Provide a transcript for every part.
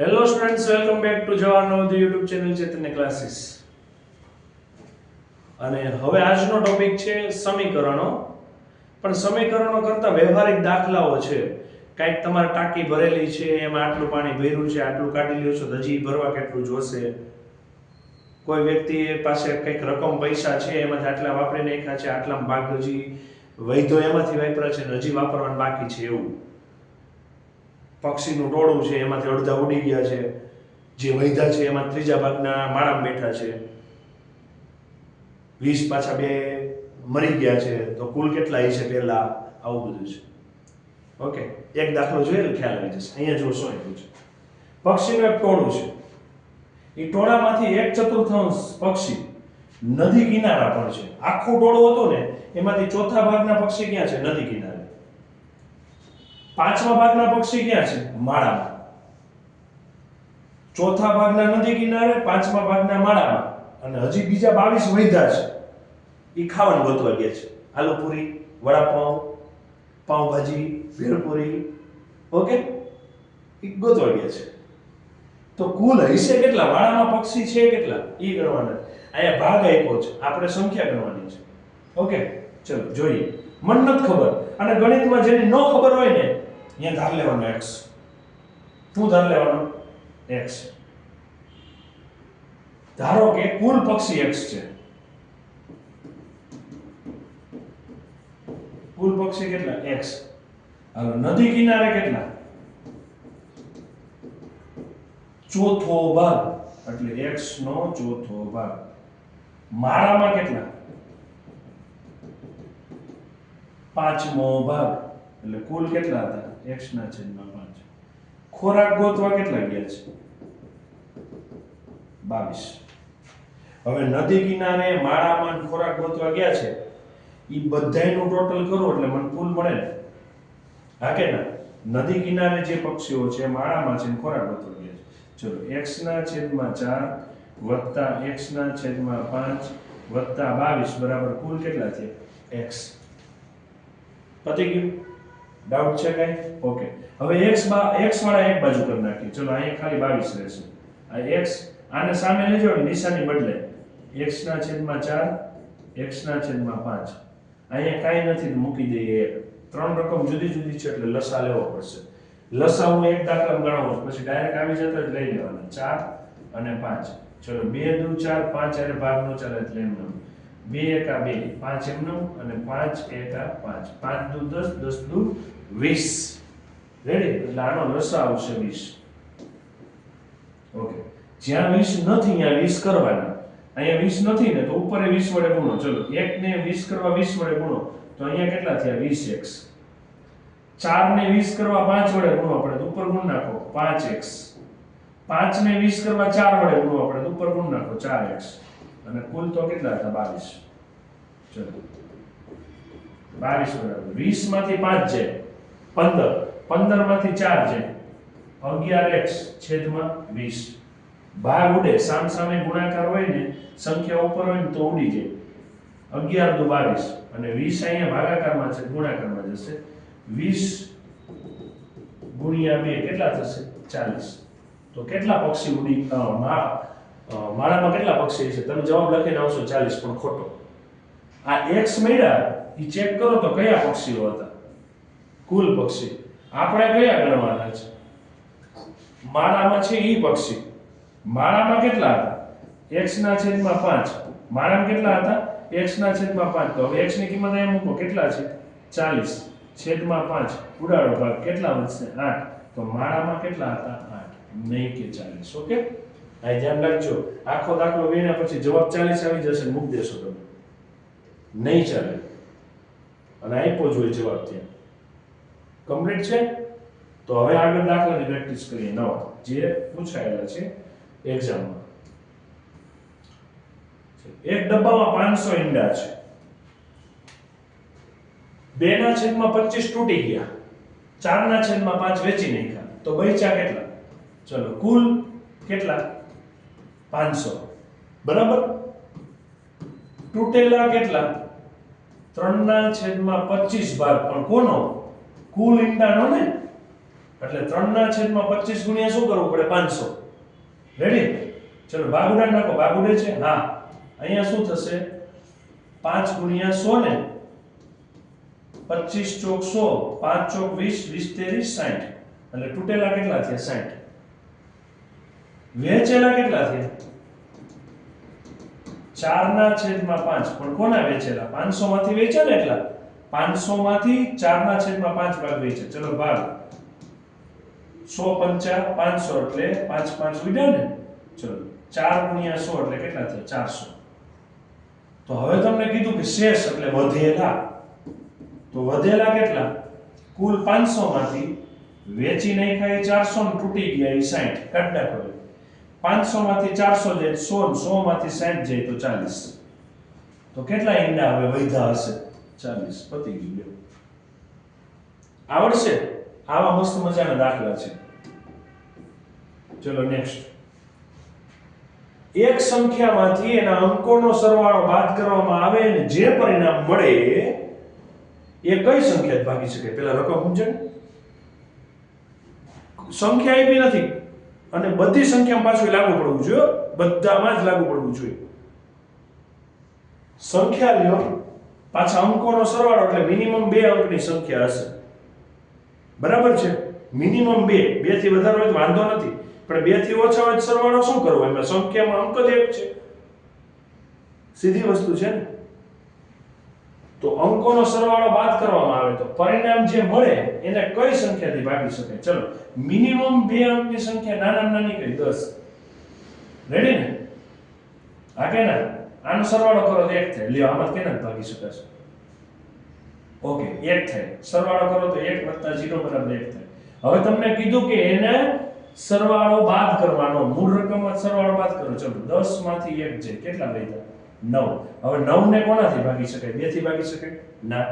Hello students welcome back to Jawahar Navodaya YouTube channel Chetan classes અને હવે આજનો topic છે સમીકરણો. પણ સમીકરણો કરતા વ્યવહારિક દાખલાઓ છે. કાંઈક તમારે ટાંકી ભરેલી છે, એમાં આટલું પાણી ભર્યું છે, આટલું કાઢી લ્યો છો, તો હજી ભરવા કેટલું જોશે? કોઈ વ્યક્તિ પાસે કંઈક રકમ પૈસા છે, એમાંથી આટલા વાપરી નાખ્યા છે, આટલામાં ભાગ હજી વૈધો એમાંથી વાપરા છે ને હજી વાપરવાનું બાકી છે એવું. પક્ષીનું ટોળું છે, એમાંથી અડધા ઉડી ગયા છે, જે વૈધા છે, એમાં ત્રીજા ભાગના માળામાં બેઠા છે. વીસ પાછા બે મરી ગયા છે, તો કુલ કેટલા છે પહેલા? આવું બધું છે. ઓકે, એક દાખલો જોઈએ તો ખ્યાલ આવી જશે. અહીંયા જોશો એવું છે પક્ષીનું એક ટોળું છે. એ ટોળામાંથી એક ચતુર્થાંશ પક્ષી નદી કિનારા પર છે. આખું ટોળું હતું ને, એમાંથી ચોથા ભાગના પક્ષી ક્યાં છે? નદી કિનારે. પાંચમા ભાગના પક્ષી ક્યાં છે? માળામાં. ચોથા ભાગના નદી કિનારે, પાંચમા ભાગના માળામાં. અને હજી બીજા બાવીસ વૈધા છે. એ ખાવાનું ગોતવા ગયા છે. આલુપુરી, વડાપાઉં, પાઉંભાજી, ભેળપુરી, ઓકે? એ ગોતવા ગયા છે. તો કુલ હશે કેટલા? માળામાં પક્ષી છે કેટલા? એ ગણવાના. અહીંયા ભાગ આપ્યો છે. આપણે સંખ્યા ગણવાની છે. ઓકે? ચલો, જોઈએ. મન નથી ખબર. અને ગણિતમાં જેની ન ખબર હોય ને અહીંયા ધાર લેવાનો એક્સ શું ધાર લેવાનો? એક્સ ધારો કે કુલ પક્ષી એક્સ છે. કુલ પક્ષી કેટલા? એક્સ હવે નદી કિનારે કેટલા? ચોથો ભાગ. એટલે એક્સ નો ચોથો ભાગ. માળામાં કેટલા? પાંચમો ભાગ. એટલે કુલ કેટલા હતા? એક્સ ના છેદમાં પાંચ. ખોરાક ગોતવા કેટલા ગયા છે? બાવીસ. હવે નદી કિનારે માળામાં ખોરાક ગોતવા ગયા છે. એ બધાયનું ટોટલ કરો એટલે મને કુલ મળે ને. હા કે ના? નદી કિનારે જે પક્ષીઓ છે, માળામાં છે ખોરાક ગોતવા ગયા છે. ચલો, x ના છેદમાં ચાર વત્તા x ના છેદમાં પાંચ વત્તા બાવીસ બરાબર કુલ કેટલા છે x. પતી ગયું? ડાઉટ છે કઈ? ઓકે હવે x બા, x વાળા એક બાજુ કરી નાખીએ. ચલો, અહીંયા ખાલી બાવીસ રહેશે. આ x, આને સામે લેજો ને નિશાની બદલે. X ના છેદમાં ચાર, x ના છેદમાં પાંચ. અહીંયા કાંઈ નથી મૂકી દઈએ ત્રણ રકમ જુદી જુદી છે એટલે લસા લેવો પડશે. લસા હું એક દાખલા ગણાવું પછી ડાયરેક્ટ આવી જતો જ લઈ લેવાના. ચાર અને પાંચ. ચલો, બે દુ ચાર, પાંચ, અરે ભાગનો ચાલે એટલે એમનો બે એકા બે, પાંચ એમનો અને પાંચ એકા પાંચ. પાંચ દુ દસ દસ દુ વીસ. રેડી એટલે આનો લસા આવશે વીસ. ઓકે જ્યાં વીસ નથી, ત્યાં વીસ કરવાના. અહીંયા વીસ નથી ને તો ઉપર વીસ વડે ગુણો. ચલો, એક ને વીસ કરવા વીસ વડે ગુણો. તો અહીંયા કેટલા થયા? વીસ એક્સ. ચાર ને વીસ કરવા પાંચ વડે ગુણવા પડે તો ઉપર ગુણ નાખો. પાંચ એક્સ. પાંચ ને વીસ કરવા ચાર વડે ગુણવા પડે તો ઉપર ગુણ નાખો. ચાર એક્સ. અને કુલ તો કેટલા હતા? બાવીસ. ચલો. બાવીસ વીસમાંથી પાંચ જે પંદર. પંદરમાંથી ચાર છે. અગિયાર એક્સ છેદમાં વીસ. ભાગ ઉડે. સામ સામે ગુણાકાર હોય ને, સંખ્યા ઉપર હોય ને તો ઉડી જાય. અગિયાર દુ બાવીસ. અને વીસ અહીંયા ભાગાકારમાં છે, ગુણાકારમાં જશે. વીસ ગુણ્યા બે કેટલા થશે? ચાલીસ. તો કેટલા પક્ષી ઉડી? માળામાં કેટલા પક્ષી છે? તમે જવાબ લખીને આવશો ચાલીસ, પણ ખોટો. આ એક્સ મળ્યા એ ચેક કરો તો કયા પક્ષીઓ હતા? કુલ પક્ષી. આપણે કયા ગણવાના છે? માળામાં છે ઈ પક્ષી. માળામાં કેટલા હતા? એક્સ ના છેદમાં પાંચ. માળામાં કેટલા હતા? એક્સ ના છેદમાં પાંચ. તો હવે એક્સની કિંમત અહીંયા મૂકો. કેટલા છે? ચાલીસ. છેદમાં પાંચ. ઉડાડો ભાગ. કેટલા વધશે? આઠ. તો માળામાં કેટલા હતા? આઠ. નહીં કે ચાલીસ. ઓકે? આ ધ્યાન રાખજો. આખો દાખલો ગણ્યા પછી જવાબ ચાલીસ આવી જશે મૂક દેશો તમે. નહીં ચાલે. અને આપ્યો જોઈએ જવાબ ત્યાં. કમ્પ્લીટ છે? તો હવે આગળ દાખલાની પ્રેક્ટિસ કરીએ. નવા. જે પૂછાયેલા છે એક્ઝામમાં એક ડબ્બામાં પાંચસો ઈંડા છે. બે ના છેદમાં પચીસ તૂટી ગયા. ચાર ના છેદમાં પાંચ વેચી નાખ્યા. તો બચ્યા કેટલા? ચલો, કુલ કેટલા? પાંચસો. બરાબર? તૂટેલા કેટલા? ત્રણના છેદમાં પચીસ ભાગ. પણ કોનો? કુલ ઈંડાનો ને? એટલે ત્રણના છેદમાં પચીસ ગુણ્યા શું કરવું પડે? પાંચસો. રેડી ચલો ભાગુડા નાખો. બાગુડે છે? હા. અહીંયા શું થશે? પાંચ ગુણ્યા સો ને? પચીસ ચોક સો, પાંચ ચોક વીસ વીસ તેરીસ, સાઠ. એટલે તૂટેલા કેટલા થયા? સાઠ. વેચેલા કેટલા થયા ચારના છેદમાં પાંચ. પણ કોના વેચેલા પાંચસો માંથી વેચ્યા ને એટલા? પાંચસો માંથી ચારના છેદમાં પાંચ ભાગ વેચ્યા ચલો ભાગ. સો પંચા પાંચસો એટલે પાંચ પાંચ ઉડ્યા ને? ચલો. ચાર ગુણ્યા સો એટલે કેટલા થયા? ચારસો. તો હવે તમને કીધું કે શેષ એટલે વધેલા. તો વધેલા કેટલા? કુલ પાંચસો માંથી વેચી નાખ્યા એ ચારસો ને તૂટી ગયા એ સાઈઠ કાઢ નાખો. પાંચસો માંથી ચારસો જાય સો સોમાંથી સાઠ જાય તો ચાલીસ. તો કેટલા ઈંડા હવે વૈધા હશે? ચાલીસ. પતી ગયું લ્યો. આવડશે? આવા મસ્ત મજાના દાખલા છે. ચલો નેક્સ્ટ એક સંખ્યામાંથી એના અંકોનો સરવાળો બાદ કરવામાં આવે અને જે પરિણામ મળે એ કઈ સંખ્યા ભાગી શકે પેલા રકમ સમજણ? સંખ્યા આપી નથી. અને બધી સંખ્યામાં પાછું લાગુ પડવું જોઈએ. બધામાં જ લાગુ પડવું જોઈએ. સંખ્યા લ્યો. પાછા અંકોનો સરવાળો એટલે મિનિમમ બે અંકની સંખ્યા હશે. બરાબર છે? મિનિમમ બે. બેથી વધારે હોય તો વાંધો નથી. પણ બેથી ઓછા હોય સરવાળો શું કરવો? એમાં સંખ્યામાં અંક જ એક છે. સીધી વસ્તુ છે ને? તો અંકોનો સરવાળો બાદ કરવામાં આવે તો પરિણામ જે મળે એને કઈ સંખ્યાથી ભાગી શકાય ચલો મિનિમમ બે અંકની સંખ્યા નાનામાં નાની કઈ દસ. રેડી ને? હા કે ના આનો સરવાળો કરો તો એક થાય. લ્યો, આમાં કેના ભાગી શકાશે ઓકે, એક થાય. સરવાળો કરો તો એક વત્તા જીરો બરાબર એક થાય. હવે તમને કીધું કે એને સરવાળો બાદ કરવાનો, મૂળ રકમમાં સરવાળો બાદ કરો. ચલો 10 માંથી એક છે કેટલા વધ્યા નવ. હવે નવ ને કોનાથી ભાગી શકાય? બેથી ભાગી શકાય? ના.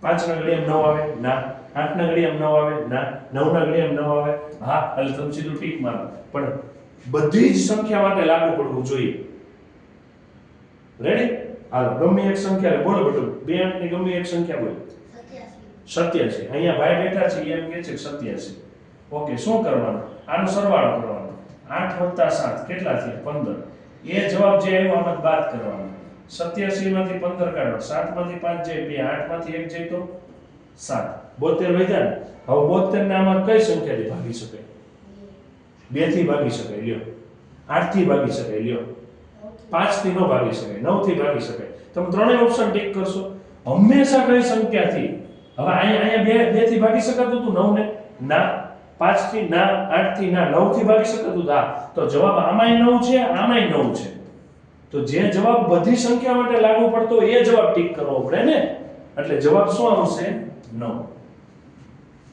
પાંચ ના ઘડિયામ નવ આવે? ના. આઠ ના ઘડિયામ નવ આવે? ના. નવ ના ઘડિયામ નવ આવે? હા એટલે તમે સીધું ટીક મારો. પણ બધી જ સંખ્યા માટે લાગુ પડવું જોઈએ. રેડી હાલો, ગમે એક સંખ્યા બોલો બેટું બે અંકની ગમે એક સંખ્યા બોલો. સત્યાસી. અહીંયા ભાઈ બેઠા છે એમ કહે છે કે સત્યાસી. ઓકે, શું કરવાનું? આનો સરવાળો કરવાનો. આઠ વત્તા સાત. કેટલા થયા? પંદર. એ જવાબ જે આવ્યો આમાં બાદ કરવાનો. સત્યાસી માંથી પંદર કાઢો. સાતમાંથી પાંચ જાય બે, આઠમાંથી એક જાય તો સાત. બોતેર વધ્યા ને? હવે બોતેર ને આમાં કઈ સંખ્યાથી ભાગી શકાય? બેથી ભાગી શકાય, લ્યો. આઠથી ભાગી શકાય, લ્યો. પાંચથી ન ભાગી શકાય, નવથી ભાગી શકાય. તમે ત્રણેય ઓપ્શન ટીક કરશો. હંમેશા કઈ સંખ્યાથી? હવે અહીંયા અહીંયા બે બેથી ભાગી શકાતું હતું નવ ને ના. પાંચથી ના આઠથી ના નવથી ભાગી શકાતું હા તો જવાબ આમાંય નવ છે, આમાંય નવ છે. તો જે જવાબ બધી સંખ્યા માટે લાગુ પડતો એ જવાબ ટીક કરવો પડે ને? એટલે જવાબ શું આવશે? નવ.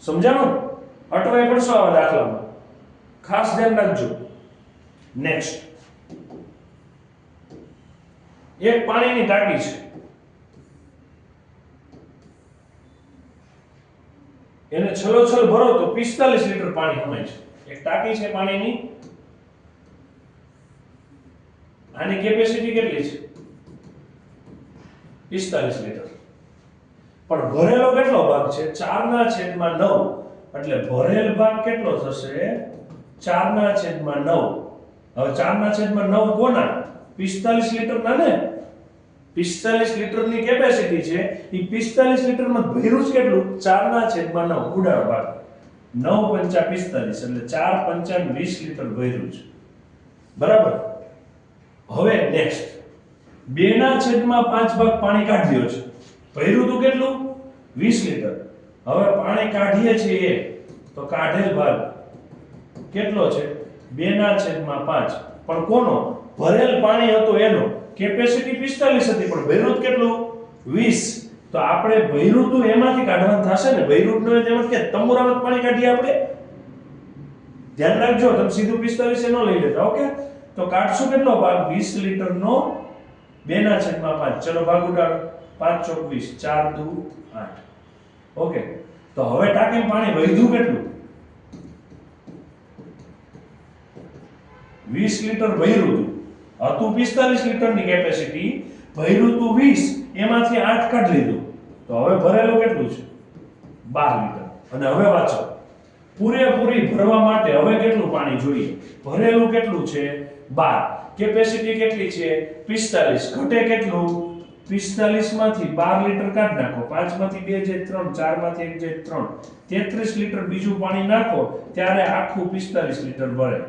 સમજાણું? અટવાય પડશો આવા દાખલામાં. ખાસ ધ્યાન રાખજો. નેક્સ્ટ એક પાણીની ટાંકી છે. એને છલોછલ ભરો તો 45 લીટર પાણી હમે છે. એક ટાંકી છે પાણીની. આની કેપેસિટી કેટલી છે? 45 લીટર. પણ ભરેલો કેટલો ભાગ છે? 4 ના છેદમાં 9 એટલે ભરેલ ભાગ કેટલો થશે? 4 ના છેદમાં 9 હવે 4 ના છેદમાં 9 કોના? 45 લીટરના ને? 45 લીટરની કેપેસિટી છે. એ 45 લીટરમાં ભર્યું જ કેટલું? ચારના છેદમાં નવ. ઉડાડો ભાગ નવ પંચા 45 એટલે ચાર પંચા વીસ લીટર ભર્યું છે. બરાબર? હવે નેક્સ્ટ બે ના છેદમાં પાંચ ભાગ પાણી કાઢ્યો છે. ભર્યું તું કેટલું? વીસ લીટર. હવે પાણી કાઢીએ છીએ. તો કાઢેલ ભાગ કેટલો છે? બે ના છેદમાં પાંચ. પણ કોનો? ભરેલ પાણી હતો એનો. કેપેસિટી 45 હતી, પણ ભૈરુત કેટલું? વીસ. તો આપણે ભૈરુતું એમાંથી કાઢવાનું થશે ને? ભૈરુતનો એમ કે તંબુરામાં પાણી કાઢીએ આપણે. ધ્યાન રાખજો, તમે સીધું 45 એ ન લઈ લેતા, ઓકે? તો કાઢશું કેટલો ભાગ? વીસ લીટરનો બે ના છેદમાં પાંચ. ચલો, ભાગ ઉડાડો. પાંચ ચોક વીસ. ચાર દુ આઠ. ઓકે? તો હવે ટાંકીમાં પાણી વધ્યું કેટલું? વીસ લીટર ભર્યું હતું પિસ્તાલીસ લીટરની કેપેસિટી ભર્યું તું વીસ, એમાંથી આઠ કાઢી લીધું. તો હવે ભરેલું કેટલું છે? બાર લીટર. અને હવે વાંચો. પૂરેપૂરી ભરવા માટે હવે કેટલું પાણી જોઈએ? ભરેલું કેટલું છે? બાર. કેપેસિટી કેટલી છે? પિસ્તાલીસ. ઘટે કેટલું? પિસ્તાલીસમાંથી બાર લીટર કાઢી નાખો. પાંચમાંથી બે જે ત્રણ ચારમાંથી એક જે ત્રણ. તેત્રીસ લીટર બીજું પાણી નાખો, ત્યારે આખું પિસ્તાલીસ લીટર ભરે.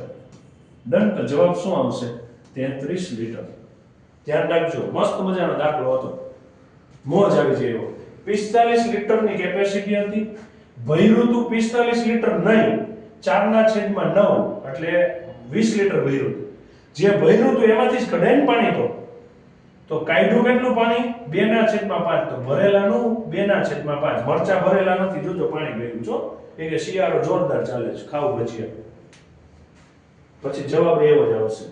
ડન તો જવાબ શું આવશે? તેત્રીસ લીટર. ધ્યાન રાખજો, મસ્ત મજાનો દાખલો હતો. મોજ આવી જાય એવો પિસ્તાલીસ લીટરની કેપેસિટી હતી. ભર્યું તું પિસ્તાલીસ લીટર નહીં, ચારના છેદમાં નવ, એટલે વીસ લીટર ભર્યું હતું. જે ભર્યું હતું એમાંથી જ કઢાઈને પાણી તો. તો કાઢ્યું કેટલું પાણી? બે ના છેદમાં પાંચ. તો ભરેલાનું બે ના છેદમાં પાંચ. મરચા ભરેલા નથી. જોજો પાણી ભર્યું છો એ કે શિયાળો જોરદાર ચાલે છે. ખાવું ભજીયા પછી જવાબ એવો જ આવશે.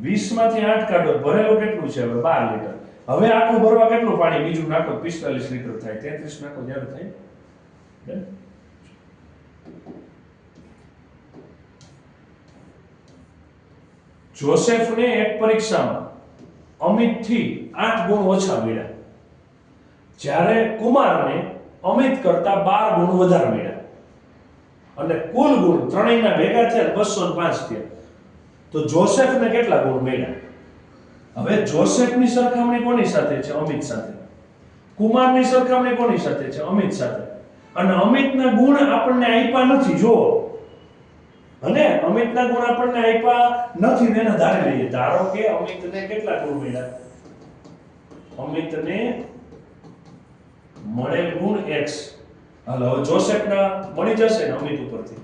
વીસમાંથી આઠ કાઢો તો ભરેલું કેટલું છે? હવે બાર લીટર. હવે આખું ભરવા કેટલું પાણી? બીજું નાખો, પિસ્તાલીસ લીટર થાય. તેત્રીસ નાખો, જ્યારે થાય? જોસેફને એક પરીક્ષામાં અમિતથી આઠ ગુણ ઓછા મળ્યા. જ્યારે કુમારને અમિત કરતા બાર ગુણ વધારે મળ્યા. અને કુલ ગુણ ત્રણેયના ભેગા થયા બસો પાંચ થયા. તો જોસેફને કેટલા ગુણ મળ્યા? હવે જોસેફની સરખામણી કોની સાથે છે? અમિત સાથે. કુમારની સરખામણી કોની સાથે છે? અમિત સાથે. અને અમિતના ગુણ આપણને આપ્યા નથી જો અને અમિતના ગુણ આપણને આપ્યા નથી ને એને ધારી લઈએ. ધારો કે અમિતને કેટલા ગુણ મળ્યા? અમિતને મળેલ ગુણ એક્સ. હાલો, હવે જોસેફના, મળી જશે ને અમિત ઉપરથી?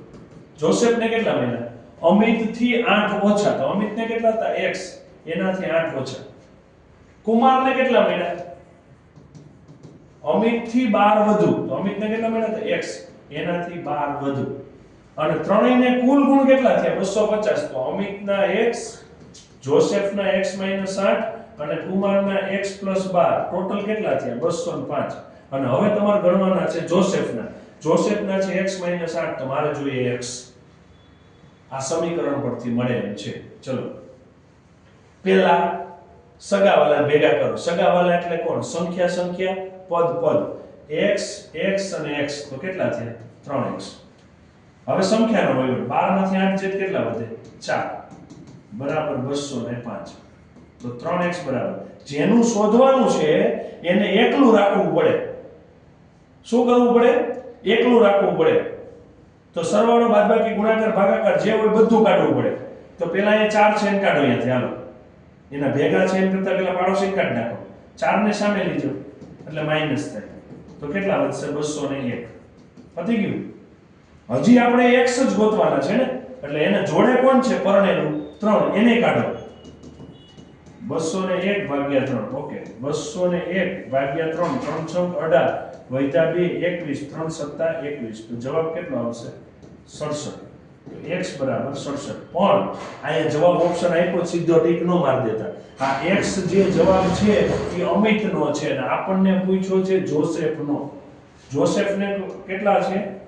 જોસેફને કેટલા મળ્યા? અમિતથી આઠ ઓછા તો અમિતને કેટલા હતા? X. એનાથી આઠ ઓછા. કુમારને કેટલા મળ્યા? અમિતથી બાર વધુ. તો અમિતને કેટલા મળ્યા x. એનાથી બાર વધુ. અને ત્રણેયને કુલ ગુણ કેટલા થયા? બસો પચાસ. તો અમિતના x જોસેફના x માઇનસ આઠ અને કુમારના x પ્લસ બાર. ટોટલ કેટલા થયા? બસો ને પાંચ. અને હવે તમારે ગણવાના છે જોસેફના જોસેફના છે x માઇનસ આઠ. તો મારે જોઈએ x. આ સમીકરણ પરથી મળે છે. ચલો. પહેલા સગાવાલા ભેગા કરો. સગાવાલા એટલે કોણ? સંખ્યા સંખ્યા, પદ પદ. X x અને x તો કેટલા થયા? 3x હવે સંખ્યાનો વહીવટ. 12 માંથી 8 જેટ કેટલા વધે? 4 બરાબર 205 તો 3x બરાબર. જેનું શોધવાનું છે, એને એકલું રાખવું પડે. શું કરવું પડે? એકલું રાખવું પડે. તો સરવાળો બાદબાકી ગુણાકાર ભાગાકાર જે હોય બધું કાઢવું પડે. તો પેલા એ ચાર છે કાઢો અહીંયાથી હાલો. એના ભેગા છે કરતા પેલા પાડોશી કાઢી નાખો. ચાર ને સામે લીજો એટલે માઇનસ થાય. તો કેટલા વધશે? બસો ને એક. પતી ગયું? હજી આપણે એક્સ જ ગોતવાના છે ને? એટલે એને જોડે કોણ છે? પરણેલું. ત્રણ. એને કાઢો. બસો ને એક ભાગ્યા ત્રણ. ઓકે. બસો ને એક ભાગ્યા ત્રણ. ત્રણ છ અઢાર. વૈધા બે એકવીસ, ત્રણ સત્તા એકવીસ. તો જવાબ કેટલો આવશે? સડસઠ. એક્સ બરાબર સડસઠ. પણ અહીંયા જવાબ ઓપ્શન આપ્યો સીધો ટીક નો માર દેતા. આ એક્સ જે જવાબ છે, એ અમિતનો છે. અને આપણને પૂછ્યો છે જોસેફનો. જોસેફને કેટલા છે?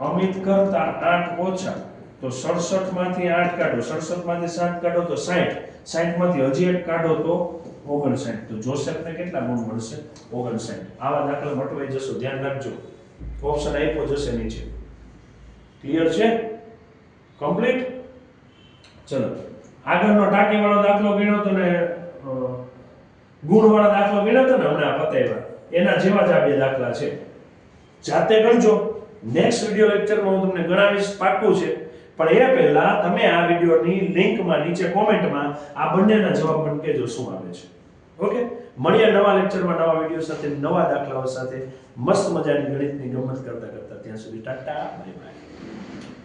અમિત કરતા આઠ ઓછા. તો સડસઠમાંથી આઠ કાઢો. સડસઠમાંથી સાત કાઢો તો સાઠ. સાઠમાંથી હજી એક કાઢો તો ઓગણસાઠ. તો જોસેફને કેટલા ગુણ મળશે? ઓગણસાઠ. આવા દાખલા મટવાઈ જશો. ધ્યાન રાખજો. ઓપ્શન આપ્યો જશે નીચે. ક્લિયર છે? કમ્પ્લીટ ચલો. આગળનો ટાંકીવાળો દાખલો ગણ્યો તો ને ગુણવાળો દાખલો ગણ્યો તો ને હમણાં પતાવ્યા એના જેવા જ આ બે દાખલા છે. જાતે ગણજો. નેક્સ્ટ વિડિયો લેક્ચરમાં હું તમને ગણાવીશ પાક્કું છે. પણ એ પહેલા તમે આ વિડીયોની લિંકમાં નીચે કોમેન્ટમાં આ બંનેના જવાબ મને કહેજો શું આવે છે. ઓકે? મળીએ નવા લેક્ચરમાં નવા વીડિયો સાથે, નવા દાખલાઓ સાથે. મસ્ત મજાની ગણિતની ગમત કરતા કરતા ત્યાં સુધી ટાટા બાય બાય